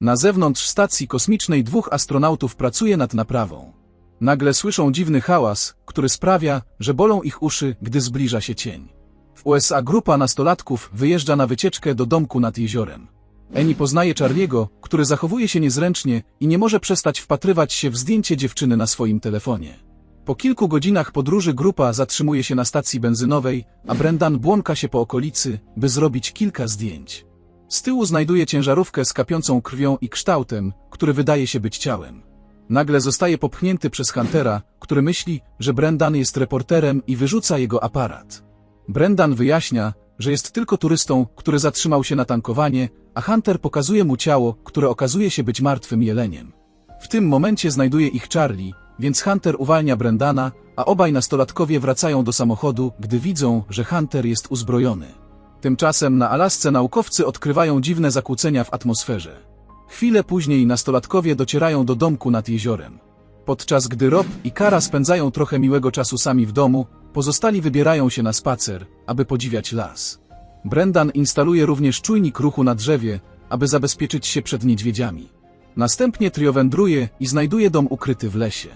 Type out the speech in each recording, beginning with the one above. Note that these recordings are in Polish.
Na zewnątrz stacji kosmicznej dwóch astronautów pracuje nad naprawą. Nagle słyszą dziwny hałas, który sprawia, że bolą ich uszy, gdy zbliża się cień. W USA grupa nastolatków wyjeżdża na wycieczkę do domku nad jeziorem. Eni poznaje Charliego, który zachowuje się niezręcznie i nie może przestać wpatrywać się w zdjęcie dziewczyny na swoim telefonie. Po kilku godzinach podróży grupa zatrzymuje się na stacji benzynowej, a Brendan błąka się po okolicy, by zrobić kilka zdjęć. Z tyłu znajduje ciężarówkę z kapiącą krwią i kształtem, który wydaje się być ciałem. Nagle zostaje popchnięty przez Huntera, który myśli, że Brendan jest reporterem i wyrzuca jego aparat. Brendan wyjaśnia, że jest tylko turystą, który zatrzymał się na tankowanie, a Hunter pokazuje mu ciało, które okazuje się być martwym jeleniem. W tym momencie znajduje ich Charlie, więc Hunter uwalnia Brendana, a obaj nastolatkowie wracają do samochodu, gdy widzą, że Hunter jest uzbrojony. Tymczasem na Alasce naukowcy odkrywają dziwne zakłócenia w atmosferze. Chwilę później nastolatkowie docierają do domku nad jeziorem. Podczas gdy Rob i Kara spędzają trochę miłego czasu sami w domu, pozostali wybierają się na spacer, aby podziwiać las. Brendan instaluje również czujnik ruchu na drzewie, aby zabezpieczyć się przed niedźwiedziami. Następnie trio wędruje i znajduje dom ukryty w lesie.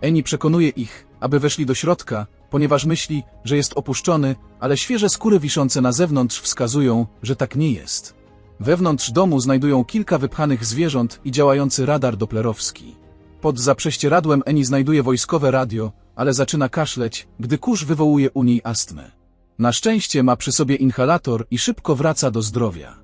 Eni przekonuje ich, aby weszli do środka, ponieważ myśli, że jest opuszczony, ale świeże skóry wiszące na zewnątrz wskazują, że tak nie jest. Wewnątrz domu znajdują kilka wypchanych zwierząt i działający radar doplerowski. Pod zaprześcieradłem Eni znajduje wojskowe radio, ale zaczyna kaszleć, gdy kurz wywołuje u niej astmę. Na szczęście ma przy sobie inhalator i szybko wraca do zdrowia.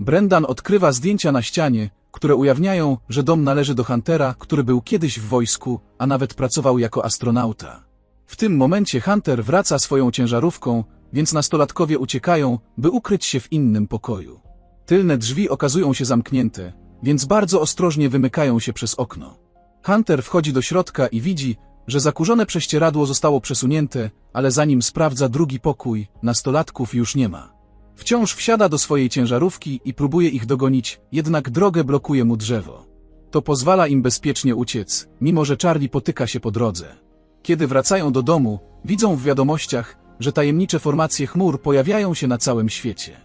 Brendan odkrywa zdjęcia na ścianie, które ujawniają, że dom należy do Huntera, który był kiedyś w wojsku, a nawet pracował jako astronauta. W tym momencie Hunter wraca swoją ciężarówką, więc nastolatkowie uciekają, by ukryć się w innym pokoju. Tylne drzwi okazują się zamknięte, więc bardzo ostrożnie wymykają się przez okno. Hunter wchodzi do środka i widzi, że zakurzone prześcieradło zostało przesunięte, ale zanim sprawdza drugi pokój, nastolatków już nie ma. Wciąż wsiada do swojej ciężarówki i próbuje ich dogonić, jednak drogę blokuje mu drzewo. To pozwala im bezpiecznie uciec, mimo że Charlie potyka się po drodze. Kiedy wracają do domu, widzą w wiadomościach, że tajemnicze formacje chmur pojawiają się na całym świecie.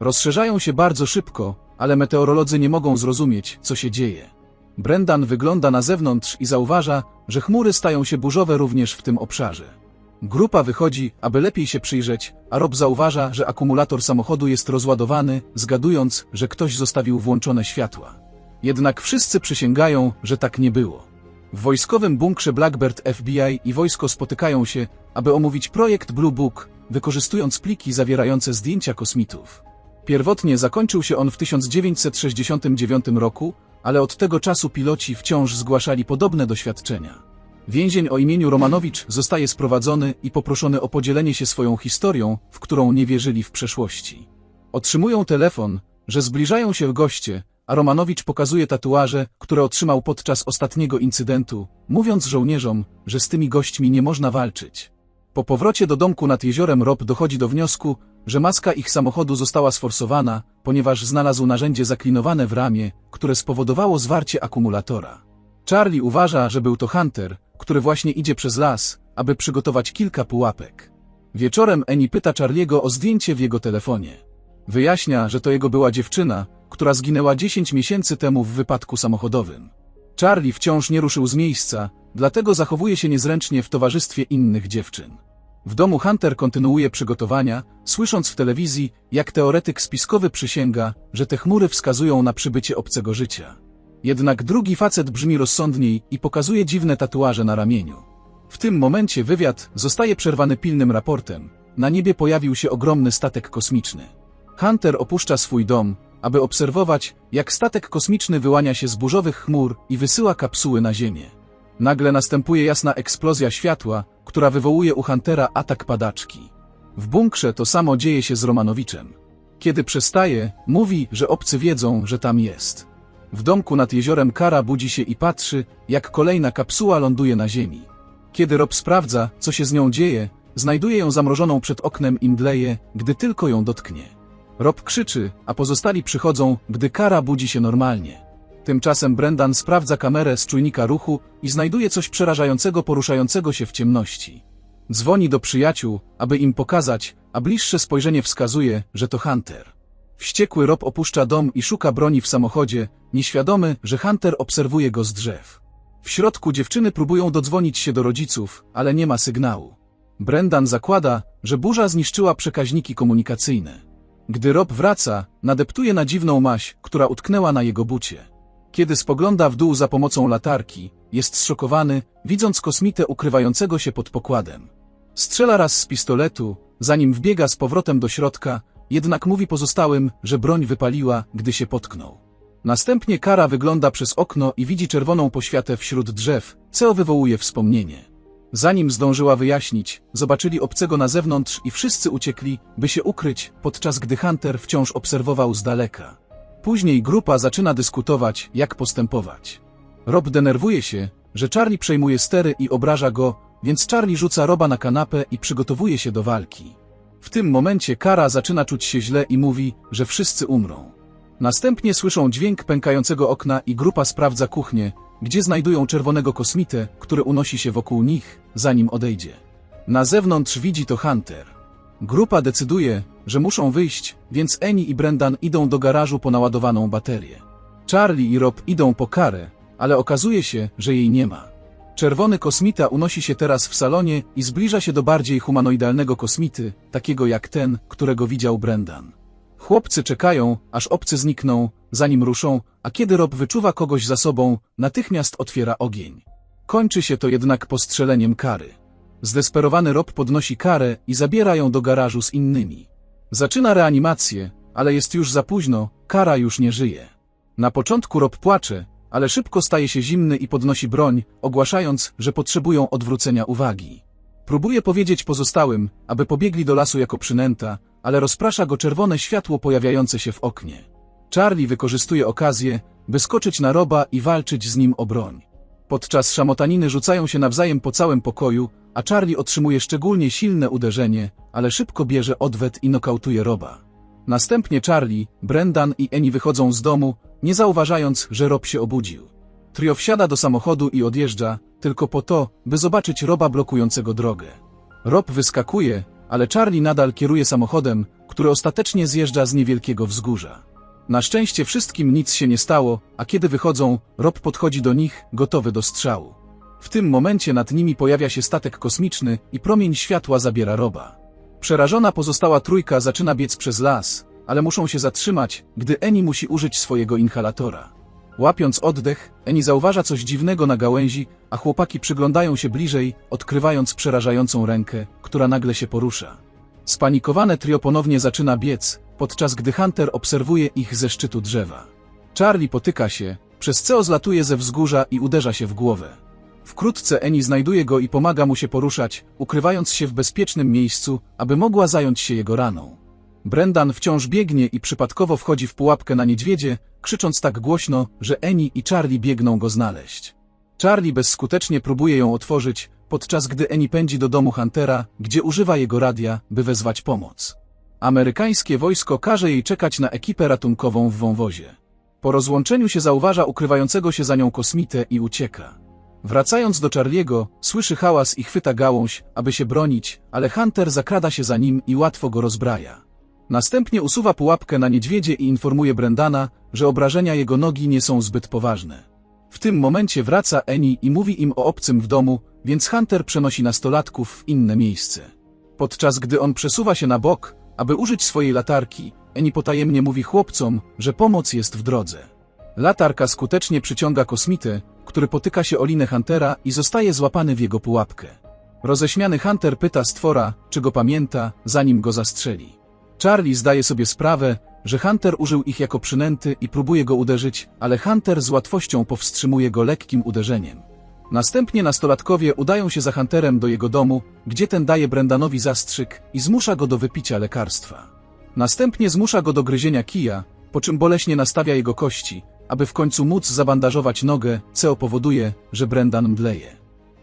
Rozszerzają się bardzo szybko, ale meteorolodzy nie mogą zrozumieć, co się dzieje. Brendan wygląda na zewnątrz i zauważa, że chmury stają się burzowe również w tym obszarze. Grupa wychodzi, aby lepiej się przyjrzeć, a Rob zauważa, że akumulator samochodu jest rozładowany, zgadując, że ktoś zostawił włączone światła. Jednak wszyscy przysięgają, że tak nie było. W wojskowym bunkrze Blackbird FBI i wojsko spotykają się, aby omówić projekt Blue Book, wykorzystując pliki zawierające zdjęcia kosmitów. Pierwotnie zakończył się on w 1969 roku, ale od tego czasu piloci wciąż zgłaszali podobne doświadczenia. Więzień o imieniu Romanowicz zostaje sprowadzony i poproszony o podzielenie się swoją historią, w którą nie wierzyli w przeszłości. Otrzymują telefon, że zbliżają się goście, a Romanowicz pokazuje tatuaże, które otrzymał podczas ostatniego incydentu, mówiąc żołnierzom, że z tymi gośćmi nie można walczyć. Po powrocie do domku nad jeziorem Rob dochodzi do wniosku, że maska ich samochodu została sforsowana, ponieważ znalazł narzędzie zaklinowane w ramię, które spowodowało zwarcie akumulatora. Charlie uważa, że był to Hunter, który właśnie idzie przez las, aby przygotować kilka pułapek. Wieczorem Eni pyta Charliego o zdjęcie w jego telefonie. Wyjaśnia, że to jego była dziewczyna, która zginęła 10 miesięcy temu w wypadku samochodowym. Charlie wciąż nie ruszył z miejsca, dlatego zachowuje się niezręcznie w towarzystwie innych dziewczyn. W domu Hunter kontynuuje przygotowania, słysząc w telewizji, jak teoretyk spiskowy przysięga, że te chmury wskazują na przybycie obcego życia. Jednak drugi facet brzmi rozsądniej i pokazuje dziwne tatuaże na ramieniu. W tym momencie wywiad zostaje przerwany pilnym raportem. Na niebie pojawił się ogromny statek kosmiczny. Hunter opuszcza swój dom, aby obserwować, jak statek kosmiczny wyłania się z burzowych chmur i wysyła kapsuły na Ziemię. Nagle następuje jasna eksplozja światła, która wywołuje u Huntera atak padaczki. W bunkrze to samo dzieje się z Romanowiczem. Kiedy przestaje, mówi, że obcy wiedzą, że tam jest. W domku nad jeziorem Kara budzi się i patrzy, jak kolejna kapsuła ląduje na ziemi. Kiedy Rob sprawdza, co się z nią dzieje, znajduje ją zamrożoną przed oknem i mdleje, gdy tylko ją dotknie. Rob krzyczy, a pozostali przychodzą, gdy Kara budzi się normalnie. Tymczasem Brendan sprawdza kamerę z czujnika ruchu i znajduje coś przerażającego poruszającego się w ciemności. Dzwoni do przyjaciół, aby im pokazać, a bliższe spojrzenie wskazuje, że to Hunter. Wściekły Rob opuszcza dom i szuka broni w samochodzie, nieświadomy, że Hunter obserwuje go z drzew. W środku dziewczyny próbują dodzwonić się do rodziców, ale nie ma sygnału. Brendan zakłada, że burza zniszczyła przekaźniki komunikacyjne. Gdy Rob wraca, nadeptuje na dziwną maź, która utknęła na jego bucie. Kiedy spogląda w dół za pomocą latarki, jest zszokowany, widząc kosmitę ukrywającego się pod pokładem. Strzela raz z pistoletu, zanim wbiega z powrotem do środka, jednak mówi pozostałym, że broń wypaliła, gdy się potknął. Następnie Kara wygląda przez okno i widzi czerwoną poświatę wśród drzew, co wywołuje wspomnienie. Zanim zdążyła wyjaśnić, zobaczyli obcego na zewnątrz i wszyscy uciekli, by się ukryć, podczas gdy Hunter wciąż obserwował z daleka. Później grupa zaczyna dyskutować, jak postępować. Rob denerwuje się, że Charlie przejmuje stery i obraża go, więc Charlie rzuca Roba na kanapę i przygotowuje się do walki. W tym momencie Kara zaczyna czuć się źle i mówi, że wszyscy umrą. Następnie słyszą dźwięk pękającego okna i grupa sprawdza kuchnię, gdzie znajdują czerwonego kosmitę, który unosi się wokół nich, zanim odejdzie. Na zewnątrz widzi to Hunter. Grupa decyduje, że muszą wyjść, więc Eni i Brendan idą do garażu po naładowaną baterię. Charlie i Rob idą po karę, ale okazuje się, że jej nie ma. Czerwony kosmita unosi się teraz w salonie i zbliża się do bardziej humanoidalnego kosmity, takiego jak ten, którego widział Brendan. Chłopcy czekają, aż obcy znikną, zanim ruszą, a kiedy Rob wyczuwa kogoś za sobą, natychmiast otwiera ogień. Kończy się to jednak postrzeleniem kary. Zdesperowany Rob podnosi karę i zabiera ją do garażu z innymi. Zaczyna reanimację, ale jest już za późno, kara już nie żyje. Na początku Rob płacze, ale szybko staje się zimny i podnosi broń, ogłaszając, że potrzebują odwrócenia uwagi. Próbuje powiedzieć pozostałym, aby pobiegli do lasu jako przynęta, ale rozprasza go czerwone światło pojawiające się w oknie. Charlie wykorzystuje okazję, by skoczyć na Roba i walczyć z nim o broń. Podczas szamotaniny rzucają się nawzajem po całym pokoju, a Charlie otrzymuje szczególnie silne uderzenie, ale szybko bierze odwet i nokautuje Roba. Następnie Charlie, Brendan i Eni wychodzą z domu, nie zauważając, że Rob się obudził. Trio wsiada do samochodu i odjeżdża, tylko po to, by zobaczyć Roba blokującego drogę. Rob wyskakuje, ale Charlie nadal kieruje samochodem, który ostatecznie zjeżdża z niewielkiego wzgórza. Na szczęście wszystkim nic się nie stało, a kiedy wychodzą, Rob podchodzi do nich, gotowy do strzału. W tym momencie nad nimi pojawia się statek kosmiczny i promień światła zabiera Roba. Przerażona pozostała trójka zaczyna biec przez las, ale muszą się zatrzymać, gdy Eni musi użyć swojego inhalatora. Łapiąc oddech, Eni zauważa coś dziwnego na gałęzi, a chłopaki przyglądają się bliżej, odkrywając przerażającą rękę, która nagle się porusza. Spanikowane trio ponownie zaczyna biec, podczas gdy Hunter obserwuje ich ze szczytu drzewa. Charlie potyka się, przez co zlatuje ze wzgórza i uderza się w głowę. Wkrótce Eni znajduje go i pomaga mu się poruszać, ukrywając się w bezpiecznym miejscu, aby mogła zająć się jego raną. Brendan wciąż biegnie i przypadkowo wchodzi w pułapkę na niedźwiedzie, krzycząc tak głośno, że Eni i Charlie biegną go znaleźć. Charlie bezskutecznie próbuje ją otworzyć, podczas gdy Eni pędzi do domu Huntera, gdzie używa jego radia, by wezwać pomoc. Amerykańskie wojsko każe jej czekać na ekipę ratunkową w wąwozie. Po rozłączeniu się zauważa ukrywającego się za nią kosmitę i ucieka. Wracając do Charliego, słyszy hałas i chwyta gałąź, aby się bronić, ale Hunter zakrada się za nim i łatwo go rozbraja. Następnie usuwa pułapkę na niedźwiedzie i informuje Brendana, że obrażenia jego nogi nie są zbyt poważne. W tym momencie wraca Eni i mówi im o obcym w domu, więc Hunter przenosi nastolatków w inne miejsce. Podczas gdy on przesuwa się na bok, aby użyć swojej latarki, Eni potajemnie mówi chłopcom, że pomoc jest w drodze. Latarka skutecznie przyciąga kosmitę, który potyka się o linę Huntera i zostaje złapany w jego pułapkę. Roześmiany Hunter pyta stwora, czy go pamięta, zanim go zastrzeli. Charlie zdaje sobie sprawę, że Hunter użył ich jako przynęty i próbuje go uderzyć, ale Hunter z łatwością powstrzymuje go lekkim uderzeniem. Następnie nastolatkowie udają się za Hunterem do jego domu, gdzie ten daje Brendanowi zastrzyk i zmusza go do wypicia lekarstwa. Następnie zmusza go do gryzienia kija, po czym boleśnie nastawia jego kości, aby w końcu móc zabandażować nogę, co powoduje, że Brendan mdleje.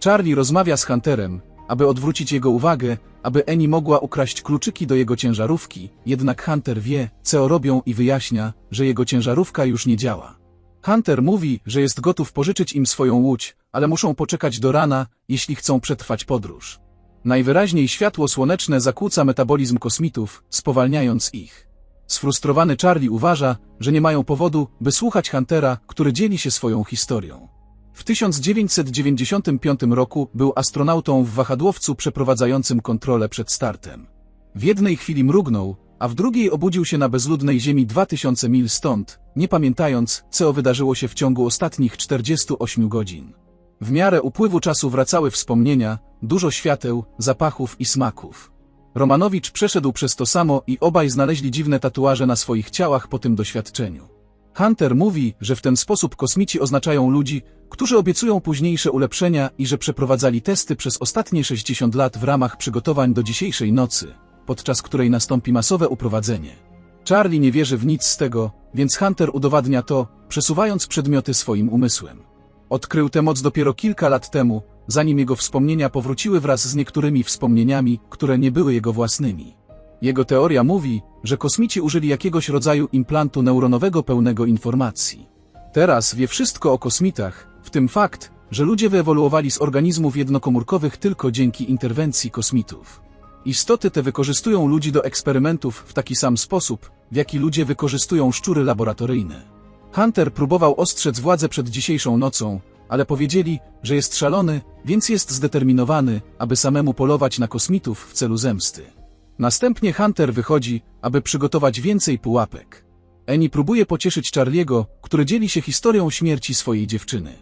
Charlie rozmawia z Hunterem, aby odwrócić jego uwagę, aby Eni mogła ukraść kluczyki do jego ciężarówki, jednak Hunter wie, co robią i wyjaśnia, że jego ciężarówka już nie działa. Hunter mówi, że jest gotów pożyczyć im swoją łódź, ale muszą poczekać do rana, jeśli chcą przetrwać podróż. Najwyraźniej światło słoneczne zakłóca metabolizm kosmitów, spowalniając ich. Sfrustrowany Charlie uważa, że nie mają powodu, by słuchać Huntera, który dzieli się swoją historią. W 1995 roku był astronautą w wahadłowcu przeprowadzającym kontrolę przed startem. W jednej chwili mrugnął, a w drugiej obudził się na bezludnej ziemi 2000 mil stąd, nie pamiętając, co wydarzyło się w ciągu ostatnich 48 godzin. W miarę upływu czasu wracały wspomnienia, dużo świateł, zapachów i smaków. Romanowicz przeszedł przez to samo i obaj znaleźli dziwne tatuaże na swoich ciałach po tym doświadczeniu. Hunter mówi, że w ten sposób kosmici oznaczają ludzi, którzy obiecują późniejsze ulepszenia i że przeprowadzali testy przez ostatnie 60 lat w ramach przygotowań do dzisiejszej nocy, podczas której nastąpi masowe uprowadzenie. Charlie nie wierzy w nic z tego, więc Hunter udowadnia to, przesuwając przedmioty swoim umysłem. Odkrył tę moc dopiero kilka lat temu, zanim jego wspomnienia powróciły wraz z niektórymi wspomnieniami, które nie były jego własnymi. Jego teoria mówi, że kosmici użyli jakiegoś rodzaju implantu neuronowego pełnego informacji. Teraz wie wszystko o kosmitach, w tym fakt, że ludzie wyewoluowali z organizmów jednokomórkowych tylko dzięki interwencji kosmitów. Istoty te wykorzystują ludzi do eksperymentów w taki sam sposób, w jaki ludzie wykorzystują szczury laboratoryjne. Hunter próbował ostrzec władzę przed dzisiejszą nocą, ale powiedzieli, że jest szalony, więc jest zdeterminowany, aby samemu polować na kosmitów w celu zemsty. Następnie Hunter wychodzi, aby przygotować więcej pułapek. Eni próbuje pocieszyć Charliego, który dzieli się historią śmierci swojej dziewczyny.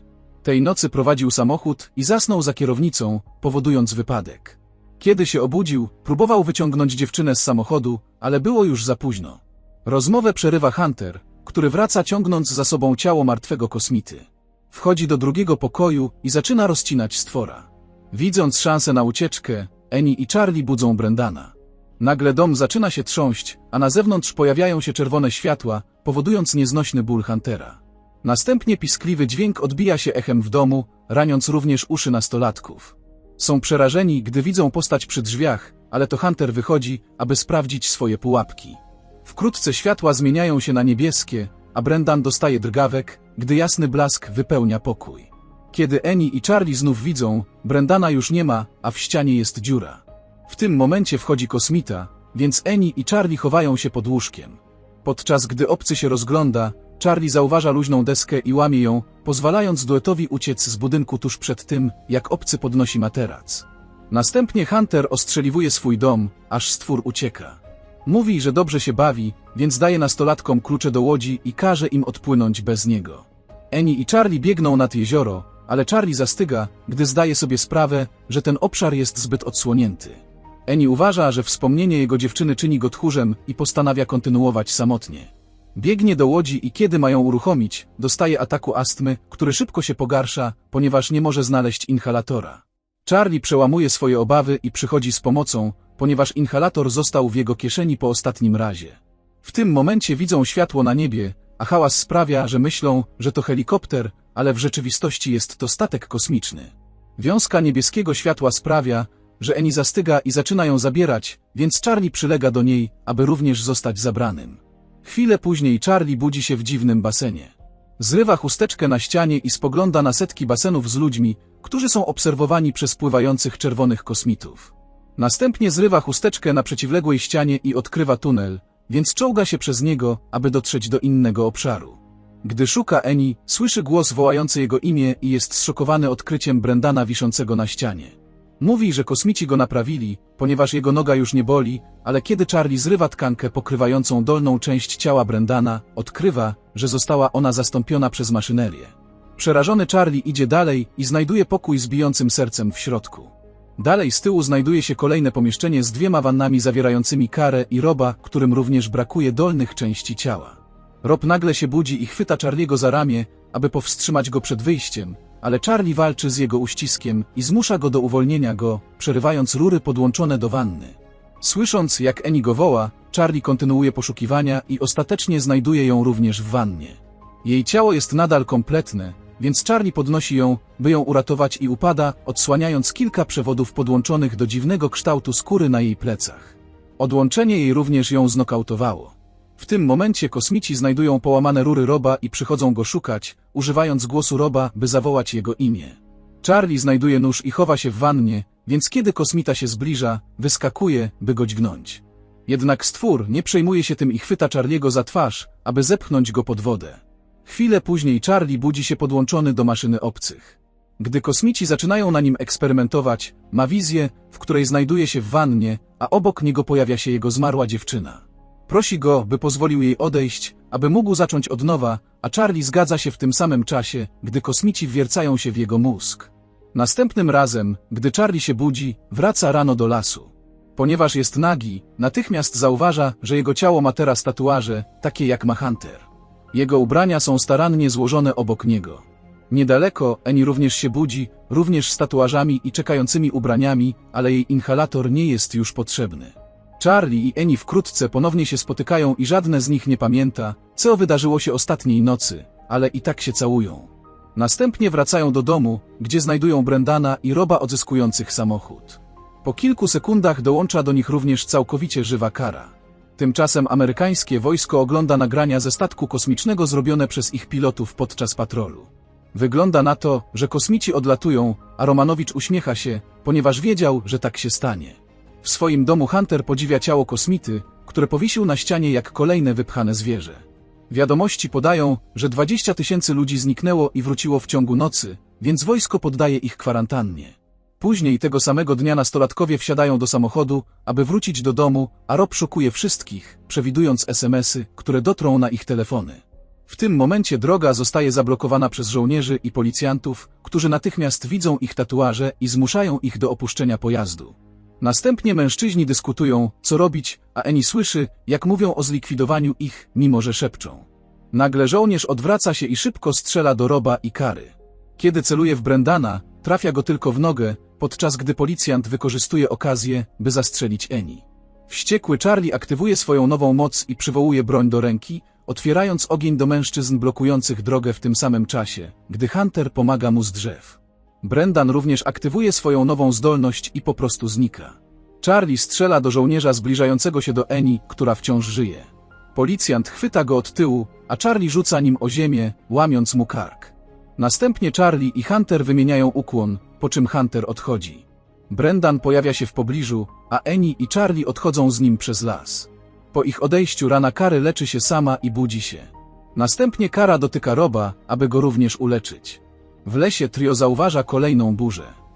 Tej nocy prowadził samochód i zasnął za kierownicą, powodując wypadek. Kiedy się obudził, próbował wyciągnąć dziewczynę z samochodu, ale było już za późno. Rozmowę przerywa Hunter, który wraca ciągnąc za sobą ciało martwego kosmity. Wchodzi do drugiego pokoju i zaczyna rozcinać stwora. Widząc szansę na ucieczkę, Eni i Charlie budzą Brendana. Nagle dom zaczyna się trząść, a na zewnątrz pojawiają się czerwone światła, powodując nieznośny ból Huntera. Następnie piskliwy dźwięk odbija się echem w domu, raniąc również uszy nastolatków. Są przerażeni, gdy widzą postać przy drzwiach, ale to Hunter wychodzi, aby sprawdzić swoje pułapki. Wkrótce światła zmieniają się na niebieskie, a Brendan dostaje drgawek, gdy jasny blask wypełnia pokój. Kiedy Eni i Charlie znów widzą, Brendana już nie ma, a w ścianie jest dziura. W tym momencie wchodzi kosmita, więc Eni i Charlie chowają się pod łóżkiem. Podczas gdy obcy się rozgląda, Charlie zauważa luźną deskę i łamie ją, pozwalając duetowi uciec z budynku tuż przed tym, jak obcy podnosi materac. Następnie Hunter ostrzeliwuje swój dom, aż stwór ucieka. Mówi, że dobrze się bawi, więc daje nastolatkom klucze do łodzi i każe im odpłynąć bez niego. Eni i Charlie biegną nad jezioro, ale Charlie zastyga, gdy zdaje sobie sprawę, że ten obszar jest zbyt odsłonięty. Eni uważa, że wspomnienie jego dziewczyny czyni go tchórzem i postanawia kontynuować samotnie. Biegnie do łodzi i kiedy mają uruchomić, dostaje ataku astmy, który szybko się pogarsza, ponieważ nie może znaleźć inhalatora. Charlie przełamuje swoje obawy i przychodzi z pomocą, ponieważ inhalator został w jego kieszeni po ostatnim razie. W tym momencie widzą światło na niebie, a hałas sprawia, że myślą, że to helikopter, ale w rzeczywistości jest to statek kosmiczny. Wiązka niebieskiego światła sprawia, że Eni zastyga i zaczyna ją zabierać, więc Charlie przylega do niej, aby również zostać zabranym. Chwilę później Charlie budzi się w dziwnym basenie. Zrywa chusteczkę na ścianie i spogląda na setki basenów z ludźmi, którzy są obserwowani przez pływających czerwonych kosmitów. Następnie zrywa chusteczkę na przeciwległej ścianie i odkrywa tunel, więc czołga się przez niego, aby dotrzeć do innego obszaru. Gdy szuka Eni, słyszy głos wołający jego imię i jest zszokowany odkryciem Brendana wiszącego na ścianie. Mówi, że kosmici go naprawili, ponieważ jego noga już nie boli, ale kiedy Charlie zrywa tkankę pokrywającą dolną część ciała Brendana, odkrywa, że została ona zastąpiona przez maszynerię. Przerażony Charlie idzie dalej i znajduje pokój z bijącym sercem w środku. Dalej z tyłu znajduje się kolejne pomieszczenie z dwiema wannami zawierającymi karę i Roba, którym również brakuje dolnych części ciała. Rob nagle się budzi i chwyta Charliego za ramię, aby powstrzymać go przed wyjściem, ale Charlie walczy z jego uściskiem i zmusza go do uwolnienia go, przerywając rury podłączone do wanny. Słysząc, jak Eni go woła, Charlie kontynuuje poszukiwania i ostatecznie znajduje ją również w wannie. Jej ciało jest nadal kompletne, więc Charlie podnosi ją, by ją uratować i upada, odsłaniając kilka przewodów podłączonych do dziwnego kształtu skóry na jej plecach. Odłączenie jej również ją znokautowało. W tym momencie kosmici znajdują połamane rury Roba i przychodzą go szukać, używając głosu Roba, by zawołać jego imię. Charlie znajduje nóż i chowa się w wannie, więc kiedy kosmita się zbliża, wyskakuje, by go dźgnąć. Jednak stwór nie przejmuje się tym i chwyta Charliego za twarz, aby zepchnąć go pod wodę. Chwilę później Charlie budzi się podłączony do maszyny obcych. Gdy kosmici zaczynają na nim eksperymentować, ma wizję, w której znajduje się w wannie, a obok niego pojawia się jego zmarła dziewczyna. Prosi go, by pozwolił jej odejść, aby mógł zacząć od nowa, a Charlie zgadza się w tym samym czasie, gdy kosmici wwiercają się w jego mózg. Następnym razem, gdy Charlie się budzi, wraca rano do lasu. Ponieważ jest nagi, natychmiast zauważa, że jego ciało ma teraz tatuaże, takie jak ma Hunter. Jego ubrania są starannie złożone obok niego. Niedaleko Eni również się budzi, również z tatuażami i czekającymi ubraniami, ale jej inhalator nie jest już potrzebny. Charlie i Eni wkrótce ponownie się spotykają i żadne z nich nie pamięta, co wydarzyło się ostatniej nocy, ale i tak się całują. Następnie wracają do domu, gdzie znajdują Brendana i Roba odzyskujących samochód. Po kilku sekundach dołącza do nich również całkowicie żywa kara. Tymczasem amerykańskie wojsko ogląda nagrania ze statku kosmicznego zrobione przez ich pilotów podczas patrolu. Wygląda na to, że kosmici odlatują, a Romanowicz uśmiecha się, ponieważ wiedział, że tak się stanie. W swoim domu Hunter podziwia ciało kosmity, które powiesił na ścianie jak kolejne wypchane zwierzę. Wiadomości podają, że 20 tysięcy ludzi zniknęło i wróciło w ciągu nocy, więc wojsko poddaje ich kwarantannie. Później tego samego dnia nastolatkowie wsiadają do samochodu, aby wrócić do domu, a Rob szokuje wszystkich, przewidując SMS-y, które dotrą na ich telefony. W tym momencie droga zostaje zablokowana przez żołnierzy i policjantów, którzy natychmiast widzą ich tatuaże i zmuszają ich do opuszczenia pojazdu. Następnie mężczyźni dyskutują, co robić, a Eni słyszy, jak mówią o zlikwidowaniu ich, mimo że szepczą. Nagle żołnierz odwraca się i szybko strzela do Roba i Kary. Kiedy celuje w Brendana, trafia go tylko w nogę, podczas gdy policjant wykorzystuje okazję, by zastrzelić Eni. Wściekły Charlie aktywuje swoją nową moc i przywołuje broń do ręki, otwierając ogień do mężczyzn blokujących drogę w tym samym czasie, gdy Hunter pomaga mu z drzew. Brendan również aktywuje swoją nową zdolność i po prostu znika. Charlie strzela do żołnierza zbliżającego się do Eni, która wciąż żyje. Policjant chwyta go od tyłu, a Charlie rzuca nim o ziemię, łamiąc mu kark. Następnie Charlie i Hunter wymieniają ukłon, po czym Hunter odchodzi. Brendan pojawia się w pobliżu, a Eni i Charlie odchodzą z nim przez las. Po ich odejściu rana Kary leczy się sama i budzi się. Następnie Kara dotyka Roba, aby go również uleczyć. W lesie trio zauważa kolejną burzę.